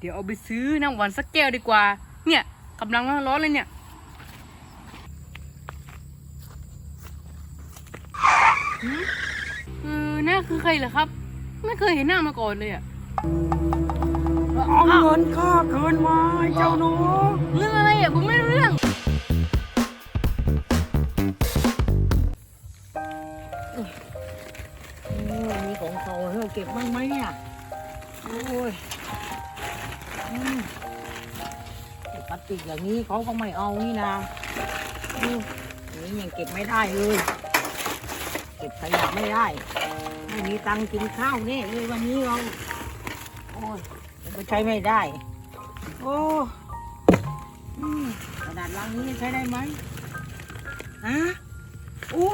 เดี๋ยวเอาไปซื้อน้ำหวานสักแก้วดีกว่า เนี่ยกำลังร้อนๆเลยเนี่ยหืมเออหน้าคือใครเหรอครับ ไม่เคยเห็นหน้ามาก่อนเลยอะเอาเงินข้าคืนมาไอ้เจ้าหนูเรื่องอะไรอะผมไม่รู้เรื่อง โอ้ยมีของเขาให้เราเก็บบ้างไหมเนี่ย โอ้ยอืมไอ้ พลาสติกอย่างนี้เขาก็ไม่เอานี่นะนี่ยังเก็บไม่ได้เลย เก็บขยะไม่ได้ ไม่มีตังค์กินข้าวนี่เลยวันนี้เรา โอ้ยก็ใช้ไม่ได้ โอ้กระดาษลังนี้ใช้ได้ไหมฮะโอ้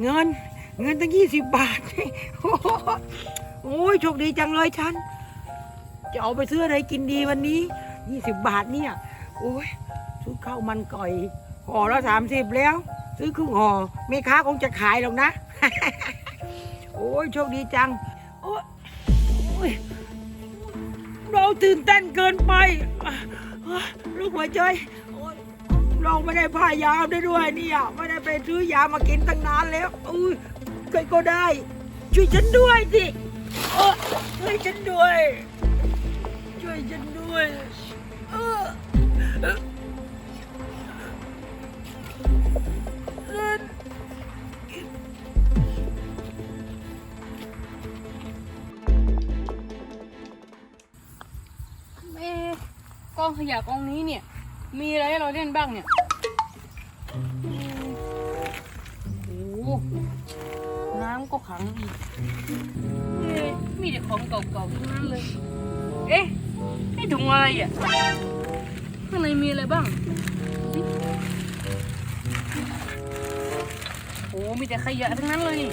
เงิน เงินตั้งยี่สิบบาทโอ้ โอ้ยโชคดีจังเลยฉัน จะเอาไปซื้ออะไรกินดีวันนี้ยี่สิบบาทเนี่ย โอ้ยซื้อข้าวมันก่อยห่อละสามสิบแล้ว ซื้อครึ่งห่อแม่ค้าคงจะขายหรอกนะ โอ้ยโชคดีจัง โอ้ยเราตื่นเต้นเกินไปลูกหัวใจโอ้ยเราไม่ได้พายาได้ด้วยเนี่ยไม่ได้ไปซื้อยามากินตั้งนานแล้วอุ้ยใครก็ได้ ช่วยฉันด้วยสิ เออช่วยฉันด้วย ช่วยฉันด้วยเออเออเออเอ๊ะกองขยะกองนี้เนี่ย มีอะไรให้เราเล่นบ้างเนี่ยโอ้โหน้ำก็ขังอีก เอ๊ มีแต่ของเก่าๆทั้งนั้นเลย เอ๊ะนี่ถุงอะไรอะ ข้างในมีอะไรบ้างสิโอ้มีแต่ขยะทั้งนั้นเลยนี่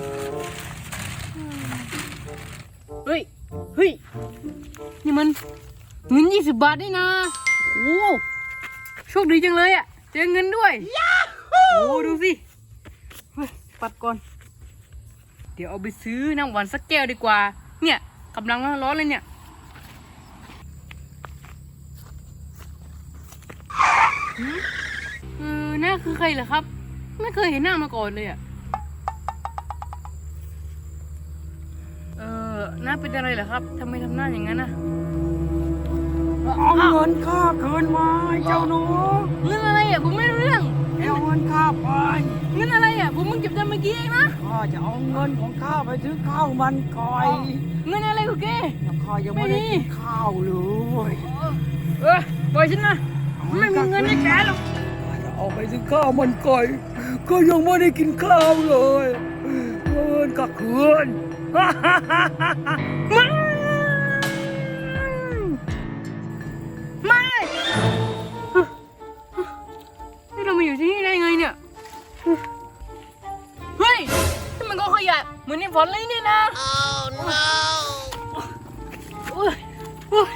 อืมเฮ้ย เฮ้ย นี่มันเงินยี่สิบบาทนี่นะ โอ้โชคดีจังเลยอะ เจอเงินด้วย โอ้ดูสิ เฮ้ย ปัดก่อน เดี๋ยวเอาไปซื้อน้ำหวานสักแก้วดีกว่า เนี่ยกำลังร้อนเลยเนี่ยหืมเออหน้าคือใครเหรอครับ ไม่เคยเห็นหน้ามาก่อนเลยอะเออหน้าเป็นอะไรเหรอครับทำไมทำหน้าอย่างนั้นนะ เอาเงินข้าคืนมาไอ้เจ้าหนู มมึงเก็บได้เมื่อกี้เองนะข้าจะเอาเงินของข้าไปซื้อข้าวมันก่อยเงินอะไรของแกแต่ข้ายังไม่ได้กินข้าวเลยเออปล่อยฉันนะไม่มีเงินให้แกหรอกข้าจะเอาไปซื้อข้าวมันก่อยก็ยังไม่ได้กินข้าวเลยเงินก็คืนไม่ไนี่มันก็ขยะเหมือนในฝันเลยเนี่ยนะ oh no เฮ้ยเฮ้ย